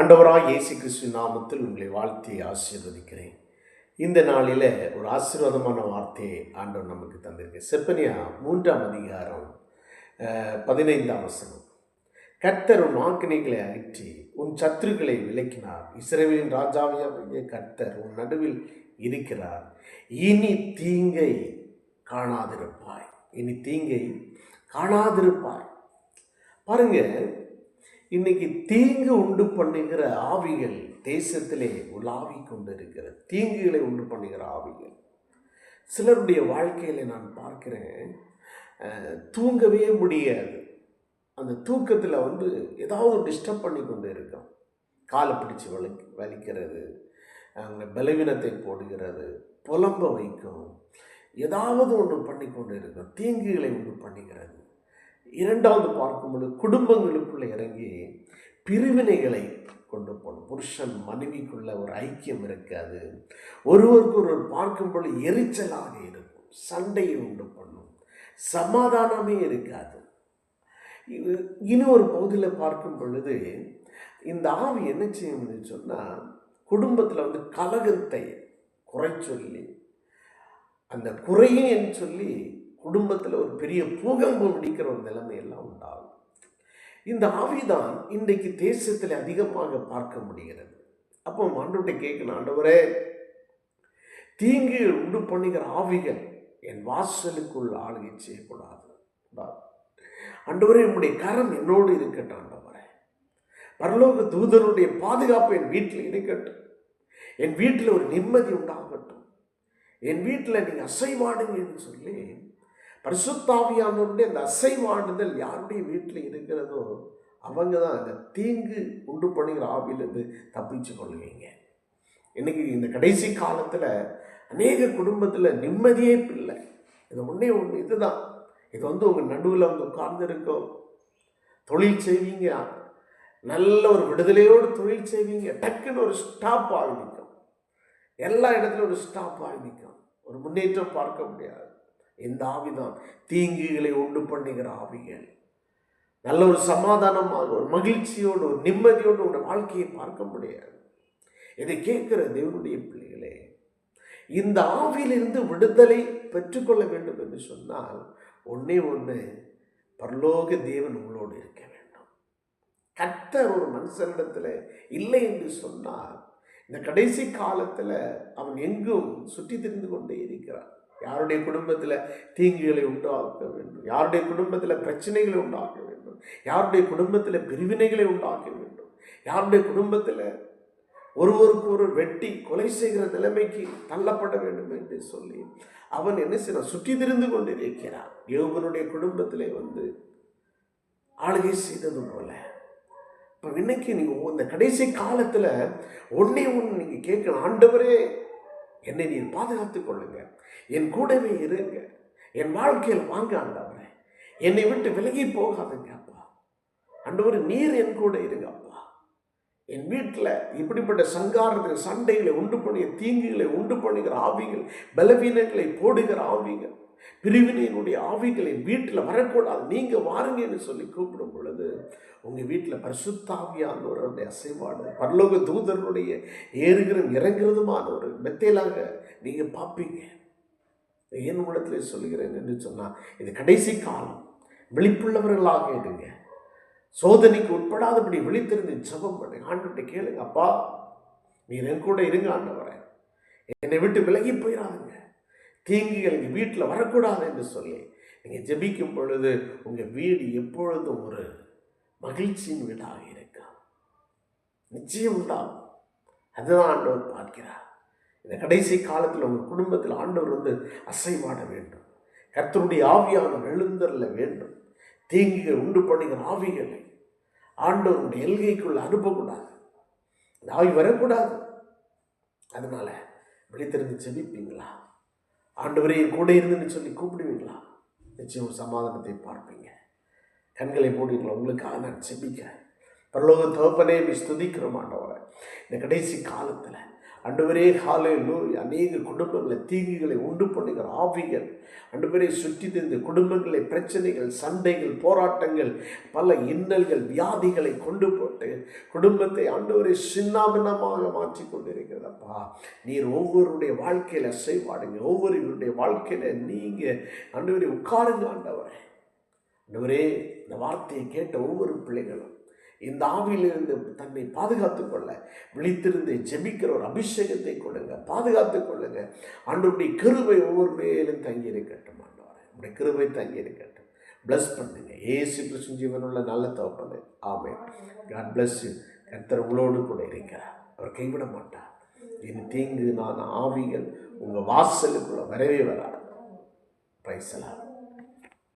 ஆண்டவராக இயேசு கிறிஸ்து நாமத்தில் உங்களை வாழ்த்தி ஆசீர்வதிக்கிறேன். இந்த நாளில் ஒரு ஆசீர்வாதமான வார்த்தையை ஆண்டவர் நமக்கு தந்திருக்கு செப்பனியா மூன்றாம் அதிகாரம் பதினைந்தாம் வசனம். கர்த்தர் உன் ஆக்கினைகளை அகற்றி உன் சத்துருக்களை விலக்கினார். இஸ்ரவேலின் ராஜாவிய கர்த்தர் உன் நடுவில் இருக்கிறார். இனி தீங்கை காணாதிருப்பாய். இனி தீங்கை காணாதிருப்பாய். பாருங்க இன்னைக்கு தீங்கு உண்டு பண்ணுகிற ஆவிகள் தேசத்திலே உலாவி கொண்டு இருக்கிற தீங்குகளை உண்டு பண்ணுகிற ஆவிகள். சிலருடைய வாழ்க்கையில் நான் பார்க்கிறேன் தூங்கவே முடியாது. அந்த தூக்கத்தில் வந்து ஏதாவது டிஸ்டர்ப் பண்ணி கொண்டு இருக்கோம் காலை பிடிச்சி வலி வலிக்கிறது அவங்க பலவீனத்தை போடுகிறது புலம்ப வைக்கும். ஏதாவது ஒன்று பண்ணி கொண்டு இருக்கும் தீங்குகளை உண்டு பண்ணுகிறது. இரண்டாவது பார்க்கும் பொழுது குடும்பங்களுக்குள்ளே இறங்கி பிரிவினைகளை கொண்டு போகணும். புருஷன் மனைவிக்குள்ள ஒரு ஐக்கியம் இருக்காது. ஒருவருக்கு ஒருவர் பார்க்கும்போது எரிச்சலாக இருக்கும். சண்டையை உண்டு பண்ணும். சமாதானமே இருக்காது. இனி ஒரு பகுதியில் பார்க்கும் பொழுது இந்த ஆவி என்ன செய்யும்னு சொன்னால் குடும்பத்தில் வந்து கலகத்தை குறை சொல்லி அந்த குறையும் சொல்லி குடும்பத்தில் ஒரு பெரிய பூகம்பம் வெடிக்கிற ஒரு நிலைமையெல்லாம் உண்டாகும். இந்த ஆவிதான் இன்றைக்கு தேசத்தில் அதிகமாக பார்க்க முடிகிறது. அப்போ ஆண்டவர்கிட்ட கேட்கணும் ஆண்டவரே தீங்கு உண்டு பண்ணுகிற ஆவிகள் என் வாசலுக்குள் ஆளுகை செய்யக்கூடாது. ஆண்டவரே என்னுடைய கரம் என்னோடு இருக்கட்டும் ஆண்டவரே. பரலோக தூதருடைய பாதுகாப்பு என் வீட்டில் இருக்கட்டும். என் வீட்டில் ஒரு நிம்மதி உண்டாகட்டும். என் வீட்டில் நீங்கள் அசைவாடுங்கன்னு சொல்லி பரிசுத்தாவியானவருடைய அந்த அசைவாடுதல் யாருடைய வீட்டில் இருக்கிறதோ அவங்க தான் அந்த தீங்கு உண்டு பண்ணுகிற ஆவியிலிருந்து தப்பிச்சு கொள்வீங்க இன்னைக்கு இந்த கடைசி காலத்தில் அநேக குடும்பத்தில் நிம்மதியே இல்லை. இது ஒன்றே ஒன்று இதுதான். இது வந்து உங்கள் நடுவில் வந்து உட்கார்ந்துருக்கும் தொழில் செய்வீங்க. நல்ல ஒரு விடுதலையோடு தொழில் செய்வீங்க. டக்குன்னு ஒரு ஸ்டாப் ஆகி நிற்கும். எல்லா இடத்துலையும் ஒரு ஸ்டாப் ஆகி நிற்கும். ஒரு முன்னேற்றம் பார்க்க முடியாது. இந்த ஆவிதான் தீங்குகளை உண்டு பண்ணுகிற ஆவிகள். நல்ல ஒரு சமாதானமாக ஒரு மகிழ்ச்சியோடு ஒரு நிம்மதியோடு உங்கள் வாழ்க்கையை பார்க்க முடியாது. இதை கேட்கிற தேவனுடைய பிள்ளைகளே இந்த ஆவியிலிருந்து விடுதலை பெற்றுக்கொள்ள வேண்டும் என்று சொன்னால் ஒன்றே ஒன்று பரலோக தேவன் உங்களோடு இருக்க வேண்டும். கர்த்தர் ஒரு மனுஷனிடத்தில் இல்லை என்று சொன்னால் இந்த கடைசி காலத்தில் அவன் எங்கும் சுற்றி திரிந்து கொண்டே இருக்கிறான். யாருடைய குடும்பத்தில் தீங்குகளை உண்டாக்க வேண்டும்? யாருடைய குடும்பத்தில் பிரச்சனைகளை உண்டாக்க வேண்டும்? யாருடைய குடும்பத்தில் பிரிவினைகளை உண்டாக்க வேண்டும்? யாருடைய குடும்பத்தில் ஒருவருக்கு ஒரு வெட்டி கொலை செய்கிற நிலைமைக்கு தள்ளப்பட வேண்டும் என்று சொல்லி அவன் என்ன செய்யறான் சுற்றி திரிந்து கொண்டிருக்கிறான். யோகனுடைய குடும்பத்திலே வந்து ஆளுகை செய்தது போல. இப்போ இன்னைக்கு நீங்கள் இந்த கடைசி காலத்தில் ஒன்றே ஒன்று நீங்கள் கேட்கணும். ஆண்டவரே என்னை நீர் பாதுகாத்துக் கொள்ளுங்க. என் கூடவே இருங்க. என் வாழ்க்கையில் வாங்க ஆண்டவரே. என்னை விட்டு விலகி போகாதுங்க அப்பா. ஆண்டவர் நீர் என் கூட இருங்க அப்பா. என் வீட்டில் இப்படிப்பட்ட சங்காரத்தை சண்டைகளை உண்டு பண்ணிய தீங்குகளை உண்டு பண்ணுகிற ஆவிகள் பலவீனங்களை போடுகிற ஆவிகள். பிரிவினையினுடைய ஆவிகள் வீட்டில் வரக்கூடாது. நீங்கள் வாருங்கன்னு சொல்லி கூப்பிடும் பொழுது உங்கள் வீட்டில் பரிசுத்தாவியானவருடைய அசைவாடு பரலோக தூதருடைய ஏறுகிறதும் இறங்குறதுமான ஒரு மெத்தையிலாக நீங்கள் பார்ப்பீங்க. என் இடத்துல சொல்கிறேன் என்று சொன்னால் இது கடைசி காலம். விழிப்புள்ளவர்களாக இருங்க. சோதனைக்கு உட்படாதபடி விழித்திருந்து ஜெபம் பண்ணி. ஆண்டுகிட்ட கேளுங்க அப்பா நீர் என் கூட இருங்க ஆண்டவரே. என்னை விட்டு விலகி போயிடாதுங்க தீங்குகள் எங்கள் வீட்டில் வரக்கூடாது என்று சொல்லி நீங்கள் ஜெபிக்கும் பொழுது உங்கள் வீடு எப்பொழுதும் ஒரு மகிழ்ச்சியின் வீடாக இருக்கும் நிச்சயம் உண்டாகும். அதுதான் ஆண்டவர் பார்க்கிறார். இந்த கடைசி காலத்தில் உங்கள் குடும்பத்தில் ஆண்டவர் வந்து அசைவாட வேண்டும். கர்த்தருடைய ஆவியானவர் எழுந்தருள வேண்டும். தீங்குகள் உண்டு பண்ணுகிற ஆவிகளை ஆண்டவருடைய எல்கைக்குள்ள அனுப்பக்கூடாது. இந்த ஆவி வரக்கூடாது. அதனால விழித்திருந்து செபிப்பீங்களா ஆண்டவரே என் கூட இருந்துன்னு சொல்லி கூப்பிடுவீங்களா? நிச்சயம் ஒரு சமாதானத்தை பார்ப்பீங்க. கண்களை மூடுவீங்களா உங்களுக்காக நான் செபிக்கிறேன் பரலோக தோப்பனே நீ ஸ்துதிக்கிறோம் ஆண்டவரை. இந்த கடைசி காலத்தில் அன்றுவரே ஹாலையிலோ அநேக குடும்பங்களை தீங்குகளை உண்டு பண்ணுகிற ஆவிகள். அன்றுவரே சுற்றி தெரிந்த குடும்பங்களை பிரச்சனைகள் சண்டைகள் போராட்டங்கள் பல இன்னல்கள் வியாதிகளை கொண்டு போட்டு குடும்பத்தை ஆண்டவரை சின்னாபின்னமாக மாற்றி கொண்டிருக்கிறதப்பா நீர் ஒவ்வொருடைய வாழ்க்கையில் செய்வாடுங்க ஒவ்வொருவருடைய வாழ்க்கையில் நீங்கள் ஆண்டவரை உட்காருங்க ஆண்டவரே. ஆண்டவரே இந்த வார்த்தையை கேட்ட ஒவ்வொரு பிள்ளைகளும் இந்த ஆவியிலிருந்து தன்னை பாதுகாத்துக் கொள்ள விழித்திருந்து ஜெபிக்கிற ஒரு அபிஷேகத்தை கொடுங்க பாதுகாத்துக் கொள்ளுங்க. ஆண்டவருடைய கிருபை ஒவ்வொரு மேலும் தங்கி இருக்கட்டும் ஆண்டவரே. உடைய கிருபை தங்கி இருக்கட்டும். பிளஸ் பண்ணுங்க. ஏசு கிருஷ்ண ஜீவனுள்ள நல்ல தகப்பனே. ஆமே காட் பிளஸ் you. கர்த்தர் உங்களோடு கூட இருக்கிறார். அவர் கைவிட மாட்டார். என் தீங்கு நான் ஆவிகள் உங்கள் வாசலுக்குள்ள வரவே வராது. பிரைசலாம்